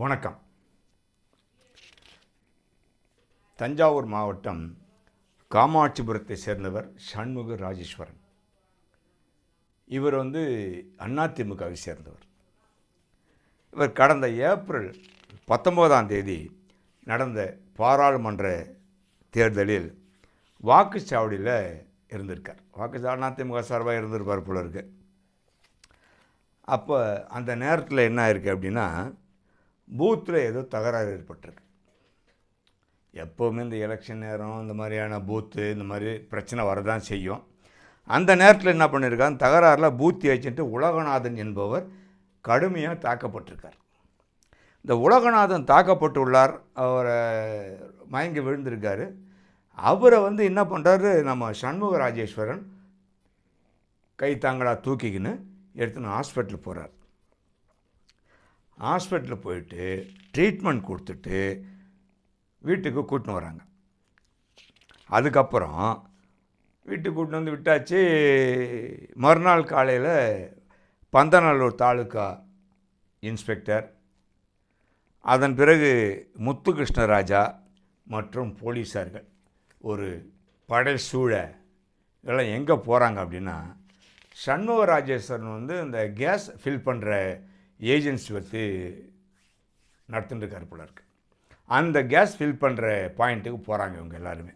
வணக்கம். தஞ்சாவூர் மாவட்டம் காமாட்சிபுரத்தை சேர்ந்தவர் சண்முக ராஜேஸ்வரன். இவர் வந்து அதிமுகவை சேர்ந்தவர். இவர் கடந்த ஏப்ரல் பத்தொம்போதாம் தேதி நடந்த பாராளுமன்ற தேர்தலில் வாக்குச்சாவடியில் இருந்திருக்கார். வாக்குச்சாவடி அதிமுக சார்பாக இருந்திருப்பார் போல இருக்கு. அப்போ அந்த நேரத்தில் என்ன ஆயிருக்கு அப்படின்னா பூத்தில் ஏதோ தகராறு ஏற்பட்டிருக்கு. எப்போவுமே இந்த எலெக்ஷன் நேரம் இந்த மாதிரியான பூத்து இந்த மாதிரி பிரச்சனை வரதான் செய்யும். அந்த நேரத்தில் என்ன பண்ணியிருக்காங்க தகராறில் பூத் ஏஜென்ட்டு உலகநாதன் என்பவர் கடுமையாக தாக்கப்பட்டிருக்கார். இந்த உலகநாதன் தாக்கப்பட்டுள்ளார் அவரை மயங்கி விழுந்திருக்காரு. அவரை வந்து என்ன பண்ணுறாரு நம்ம சண்முக ராஜேஸ்வரன் கை தாங்களா தூக்கிக்கின்னு எடுத்துன்னு ஹாஸ்பிட்டல் போகிறார் ஹாஸ்பிட்டலில் போயிட்டு ட்ரீட்மெண்ட் கொடுத்துட்டு வீட்டுக்கு கூட்டின்னு வராங்க. அதுக்கப்புறம் வீட்டுக்கு கூட்டின்னு வந்து விட்டாச்சு. மறுநாள் காலையில் பந்தநல்லூர் தாலுக்கா இன்ஸ்பெக்டர் அதன் பிறகு முத்துகிருஷ்ணராஜா மற்றும் போலீஸார்கள் ஒரு படை சூழ. இதெல்லாம் எங்கே போகிறாங்க அப்படின்னா சண்முக ராஜேஸ்வரன் வந்து இந்த கேஸ் ஃபில் பண்ணுற ஏஜென்சி வச்சு நடத்திட்டு இருக்கார் போல இருக்கு. அந்த கேஸ் ஃபில் பண்ணுற பாயிண்ட்டுக்கு போகிறாங்க இவங்க எல்லாருமே.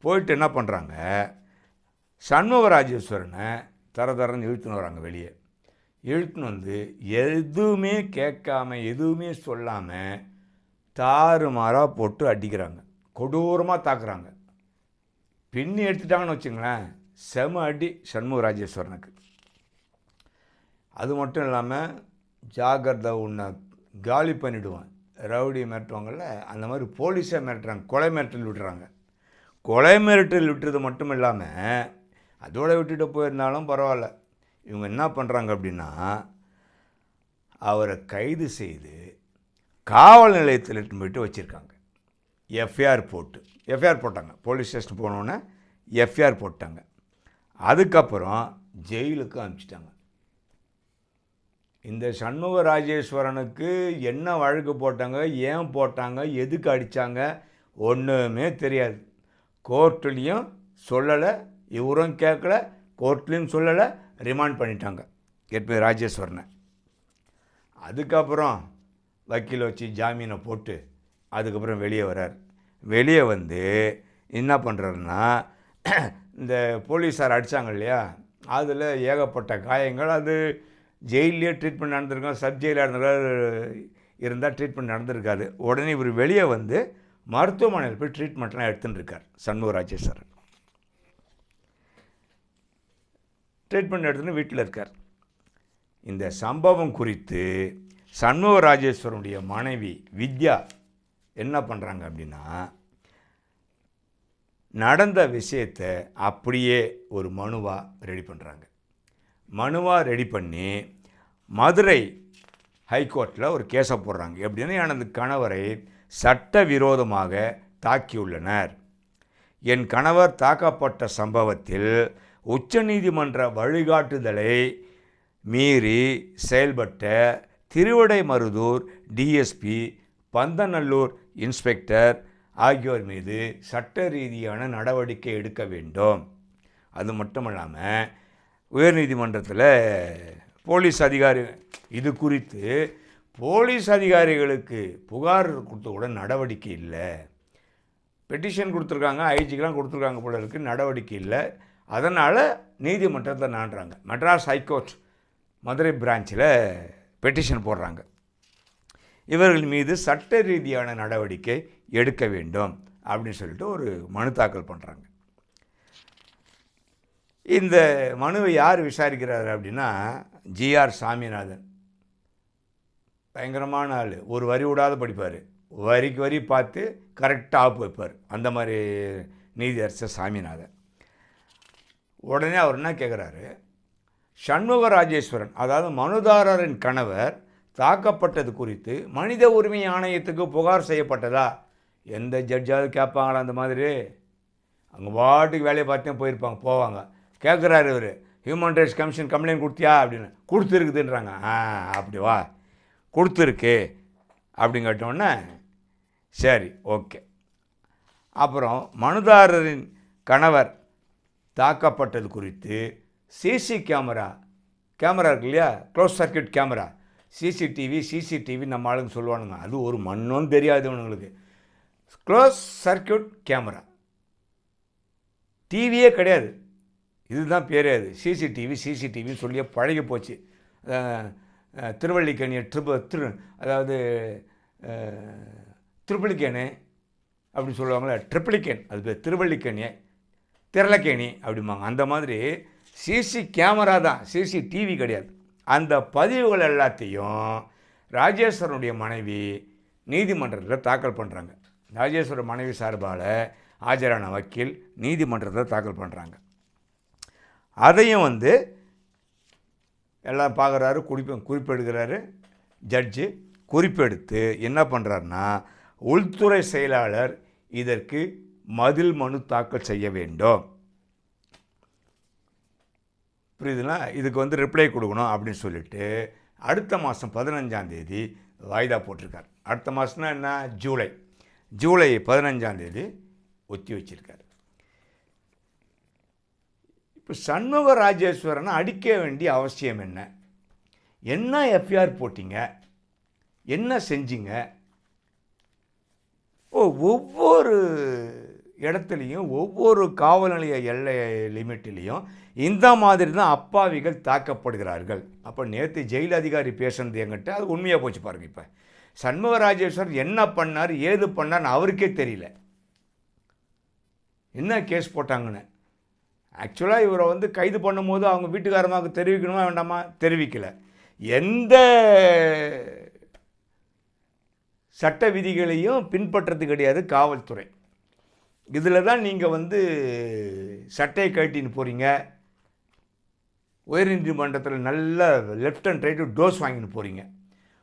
போயிட்டு என்ன பண்ணுறாங்க சண்முக ராஜேஸ்வரனை தர தரன்னு இழுத்துன்னு வராங்க வெளியே. இழுத்துன்னு வந்து எதுவுமே கேட்காம எதுவுமே சொல்லாமல் தாறுமாறாக போட்டு அடிக்கிறாங்க. கொடூரமாக தாக்குறாங்க. பின்னி எடுத்துட்டாங்கன்னு வச்சுங்களேன் செம அடி சண்முக ராஜேஸ்வரனுக்கு. அது மட்டும் இல்லாமல் ஜாகிரதை உன்னை காலி பண்ணிவிடுவான் ரவுடி மிரட்டுவாங்கள்ல அந்த மாதிரி போலீஸை மிரட்டுறாங்க கொலை மிரட்டல் விட்டுறாங்க. கொலை மிரட்டல் விட்டுறது மட்டும் இல்லாமல் அதோட விட்டுட்டு போயிருந்தாலும் பரவாயில்ல. இவங்க என்ன பண்ணுறாங்க அப்படின்னா அவரை கைது செய்து காவல் நிலையத்தில் எடுத்துன்னு போயிட்டு வச்சுருக்காங்க. எஃப்ஐஆர் போட்டு எஃப்ஐஆர் போட்டாங்க. போலீஸ் ஸ்டேஷன் போனோன்னே எஃப்ஐஆர் போட்டாங்க. அதுக்கப்புறம் ஜெயிலுக்கு அனுப்பிச்சிட்டாங்க. இந்த சண்முக ராஜேஸ்வரனுக்கு என்ன வழக்கு போட்டாங்க ஏன் போட்டாங்க எதுக்கு அடித்தாங்க ஒன்றுமே தெரியாது. கோர்ட்டுலேயும் சொல்லலை இவரும் கேட்கல கோர்ட்லேயும் சொல்லலை ரிமாண்ட் பண்ணிட்டாங்க. ஏற்கனவே ராஜேஸ்வரனை. அதுக்கப்புறம் வக்கீல் வச்சு ஜாமீனை போட்டு அதுக்கப்புறம் வெளியே வரார் வெளியே வந்து என்ன பண்ணுறாருன்னா இந்த போலீஸார் அடித்தாங்க இல்லையா அதில் ஏகப்பட்ட காயங்கள் அது ஜெயிலே ட்ரீட்மெண்ட் நடந்திருக்கோம். சப் ஜெயிலாக இருந்திருக்காரு இருந்தால் ட்ரீட்மெண்ட் நடந்திருக்காரு உடனே இவர் வெளியே வந்து மருத்துவமனையில் போய் ட்ரீட்மெண்ட்லாம் எடுத்துன்னு இருக்கார் சண்முக ராஜேஸ்வரன். ட்ரீட்மெண்ட் எடுத்துன்னு வீட்டில் இருக்கார். இந்த சம்பவம் குறித்து சண்முக ராஜேஸ்வரனுடைய மனைவி வித்யா என்ன பண்ணுறாங்க அப்படின்னா நடந்த விஷயத்தை அப்படியே ஒரு மனுவாக ரெடி பண்ணுறாங்க மனுவாக ரெடி பண்ணி மதுரை ஹைகோர்ட்டில் ஒரு கேஸை போடுறாங்க. எப்படின்னா எனது கணவரை சட்டவிரோதமாக தாக்கியுள்ளனர். என் கணவர் தாக்கப்பட்ட சம்பவத்தில் உச்சநீதிமன்ற வழிகாட்டுதலை மீறி செயல்பட்ட திருவிடைமருதூர் டிஎஸ்பி பந்தநல்லூர் இன்ஸ்பெக்டர் ஆகியோர் மீது சட்ட ரீதியான நடவடிக்கை எடுக்க வேண்டும். அது மட்டும் இல்லாமல் உயர்நீதிமன்றத்தில் போலீஸ் அதிகாரி இது குறித்து போலீஸ் அதிகாரிகளுக்கு புகார் கொடுத்த கூட நடவடிக்கை இல்லை. பெட்டிஷன் கொடுத்துருக்காங்க ஐஜிக்கெலாம் கொடுத்துருக்காங்க போல இருக்குது நடவடிக்கை இல்லை. அதனால் நீதிமன்றத்தை நாடுறாங்க மெட்ராஸ் ஹைகோர்ட் மதுரை பிரான்ச்சில் பெட்டிஷன் போடுறாங்க. இவர்கள் மீது சட்ட ரீதியான நடவடிக்கை எடுக்க வேண்டும் அப்படின்னு சொல்லிட்டு ஒரு மனு தாக்கல் பண்ணுறாங்க இந்த மனுவை யார் விசாரிக்கிறார் அப்படின்னா ஜிஆர் சாமிநாதன். பயங்கரமான ஆள். ஒரு வரி விடாத படிப்பார். வரிக்கு வரி பார்த்து கரெக்டாக ஆப்பு வைப்பார். அந்த மாதிரி நீதியரசர் சாமிநாதன். உடனே அவர் என்ன கேட்குறாரு சண்முக ராஜேஸ்வரன் அதாவது மனுதாரரின் கணவர் தாக்கப்பட்டது குறித்து மனித உரிமை ஆணையத்துக்கு புகார் செய்யப்பட்டதா? எந்த ஜட்ஜாவது கேட்பாங்களா அந்த மாதிரி? அங்கே பாட்டுக்கு வேலையை பார்த்தே போயிருப்பாங்க போவாங்க. கேட்குறாரு இவர். ஹியூமன் ரைட்ஸ் கமிஷன் கம்ப்ளைண்ட் கொடுத்தியா அப்படின்னு. கொடுத்துருக்குதுன்றாங்க. ஆ அப்படி வா. கொடுத்துருக்கு. அப்படின்னு கேட்டோன்னே சரி ஓகே. அப்புறம் மனுதாரரின் கணவர் தாக்கப்பட்டது குறித்து சிசி கேமரா கேமரா இருக்கு இல்லையா? Close circuit camera. CCTV CCTV நம்ம ஆளுங்க சொல்லுவானுங்க. அது ஒரு மண்ணும் தெரியாதவனுங்களுக்கு க்ளோஸ் சர்க்கியூட் கேமரா. டிவியே கிடையாது. இதுதான் பேரே அது. சிசிடிவி சிசிடிவின்னு சொல்லியே பழகி போச்சு. திருவள்ளிக்கேணியை ட்ரிபு திரு அதாவது திருப்பள்ளிக்கேணு அப்படின்னு சொல்லுவாங்களே ட்ரிப்ளிகேன் அது பேர் திருவள்ளிக்கேணியை திரளக்கேணி அப்படிம்பாங்க. அந்த மாதிரி சிசி கேமரா தான். சிசி டிவி கிடையாது. அந்த பதிவுகள் எல்லாத்தையும் ராஜேஸ்வரனுடைய மனைவி நீதிமன்றத்தில் தாக்கல் பண்ணுறாங்க ராஜேஸ்வர மனைவி சார்பால் ஆஜரான வக்கீல் நீதிமன்றத்தில் தாக்கல் பண்ணுறாங்க அதையும் வந்து எல்லாம் பார்க்குறாரு குறிப்பு குறிப்பெடுக்கிறாரு. ஜட்ஜு குறிப்பெடுத்து என்ன பண்ணுறாருன்னா உள்துறை செயலாளர் இதற்கு மதில் மனு தாக்கல் செய்ய வேண்டும். புரியுதுங்களா? இதுக்கு வந்து ரிப்ளை கொடுக்கணும் அப்படின்னு சொல்லிட்டு அடுத்த மாதம் பதினஞ்சாந்தேதி வாய்தா போட்டிருக்கார். அடுத்த மாதம்னா என்ன? ஜூலை. ஜூலை பதினஞ்சாந்தேதி ஒத்தி வச்சுருக்கார். இப்போ சண்முக ராஜேஸ்வரனை அடிக்க வேண்டிய அவசியம் என்ன? என்ன எஃப்ஐஆர் போட்டிங்க? என்ன செஞ்சீங்க? ஓ ஒவ்வொரு இடத்துலையும் ஒவ்வொரு காவல் நிலைய எல்லை லிமிட்லேயும் இந்த மாதிரி தான் அப்பாவிகள் தாக்கப்படுகிறார்கள். அப்போ நேற்று ஜெயில் அதிகாரி பேசுனது எங்கிட்ட அது உண்மையாக போச்சு பாருங்க இப்போ. சண்முக ராஜேஸ்வர் என்ன பண்ணார் ஏது பண்ணார்னு அவருக்கே தெரியல. என்ன கேஸ் போட்டாங்கன்னு? ஆக்சுவலாக இவரை வந்து கைது பண்ணும்போது அவங்க வீட்டுக்காரமாவுக்கு தெரிவிக்கணுமா வேண்டாமா? தெரிவிக்கலை. எந்த சட்ட விதிகளையும் பின்பற்றது கிடையாது காவல்துறை. இதில் தான் நீங்கள் வந்து சட்டையை கட்டின்னு போகிறீங்க உயர்நீதிமன்றத்தில் நல்ல லெஃப்ட் அண்ட் ரைட்டு டோஸ் வாங்கின்னு போகிறீங்க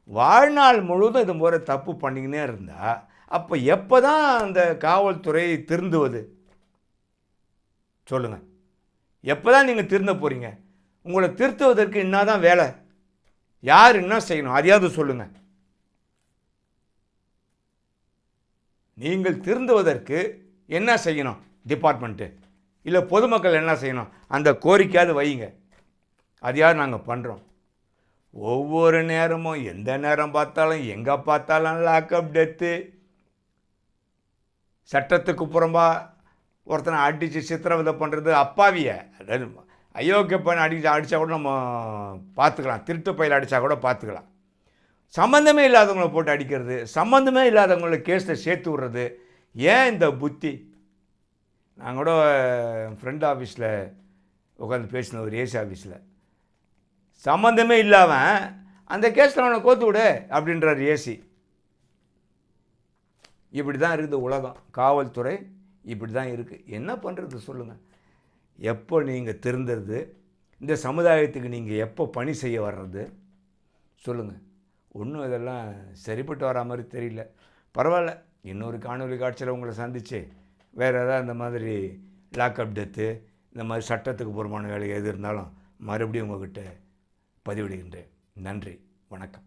வாழ்நாள் முழுவதும் இது முறை தப்பு பண்ணிக்கினே இருந்தால் அப்போ எப்போ தான் அந்த காவல்துறை திருந்துவது? சொல்லுங்கள் எப்போ தான் நீங்கள் திருந்த போகிறீங்க உங்களை திருத்துவதற்கு என்ன தான் வேலை? யார் என்ன செய்யணும்? அதையாவது சொல்லுங்கள் நீங்கள் திருந்துவதற்கு என்ன செய்யணும்? டிபார்ட்மெண்ட்டு இல்லை பொதுமக்கள் என்ன செய்யணும்? அந்த கோரிக்கையாவது வையுங்க. அதையாவது நாங்கள் பண்ணுறோம் ஒவ்வொரு நேரமும் எந்த நேரம் பார்த்தாலும் எங்கே பார்த்தாலும் லாக்அப் டெத்து சட்டத்துக்கு புறம்பா ஒருத்தனை அடித்து சித்திரவதை பண்ணுறது அப்பாவிய. அயோக்கிய பையனை அடிச்சு அடித்தா கூட நம்ம பார்த்துக்கலாம். திருட்டு பையில் அடித்தா கூட பார்த்துக்கலாம். சம்மந்தமே இல்லாதவங்களை போட்டு அடிக்கிறது சம்மந்தமே இல்லாதவங்கள கேஸில் சேர்த்து விட்றது. ஏன் இந்த புத்தி? நான் கூட ஃப்ரெண்ட் ஆஃபீஸில் உட்காந்து பேசின ஒரு ஏசி ஆஃபீஸில் சம்மந்தமே இல்லாமல் அந்த கேஸில் அவனை கோத்து விடு அப்படின்றார் ஏசி இப்படி தான் இருக்குது உலகம். காவல்துறை இப்படி தான் இருக்குது என்ன பண்ணுறது சொல்லுங்கள் எப்போ நீங்கள் திருந்துறது இந்த சமுதாயத்துக்கு நீங்கள் எப்போ பணி செய்ய வர்றது சொல்லுங்கள் ஒன்றும் இதெல்லாம் சரிப்பட்டு வரா மாதிரி தெரியல. பரவாயில்ல இன்னொரு காணொலி காட்சியில் உங்களை சந்திச்சு வேறு ஏதாவது இந்த மாதிரி லாக்அப் டெத்து இந்த மாதிரி சட்டத்துக்கு பூர்வமான வேலை எது இருந்தாலும் மறுபடியும் உங்ககிட்ட பதிவிடுகின்றேன். நன்றி வணக்கம்.